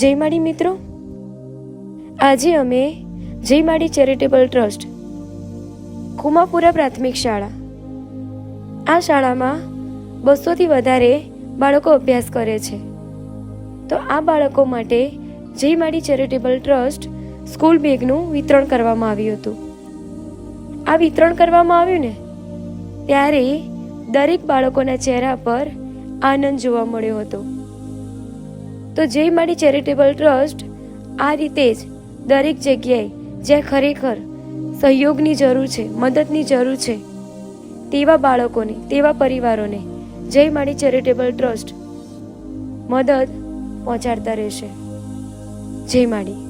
જય માડી મિત્રો. આજે અમે જય માડી ચેરિટેબલ ટ્રસ્ટ, કુમાપુરા પ્રાથમિક શાળા. આ શાળામાં બસોથી વધારે બાળકો અભ્યાસ કરે છે. તો આ બાળકો માટે જય માડી ચેરિટેબલ ટ્રસ્ટ સ્કૂલ બેગનું વિતરણ કરવામાં આવ્યું હતું. આ વિતરણ કરવામાં આવ્યું ને, ત્યારે દરેક બાળકોના ચહેરા પર આનંદ જોવા મળ્યો હતો. તો જય મારી ચેરિટેબલ ટ્રસ્ટ આ રીતે જ દરેક જગ્યાએ જ્યાં ખરેખર સહયોગની જરૂર છે, મદદની જરૂર છે, તેવા બાળકોને, તેવા પરિવારોને જય માળી ચેરિટેબલ ટ્રસ્ટ મદદ પહોંચાડતા રહેશે. જય માડી.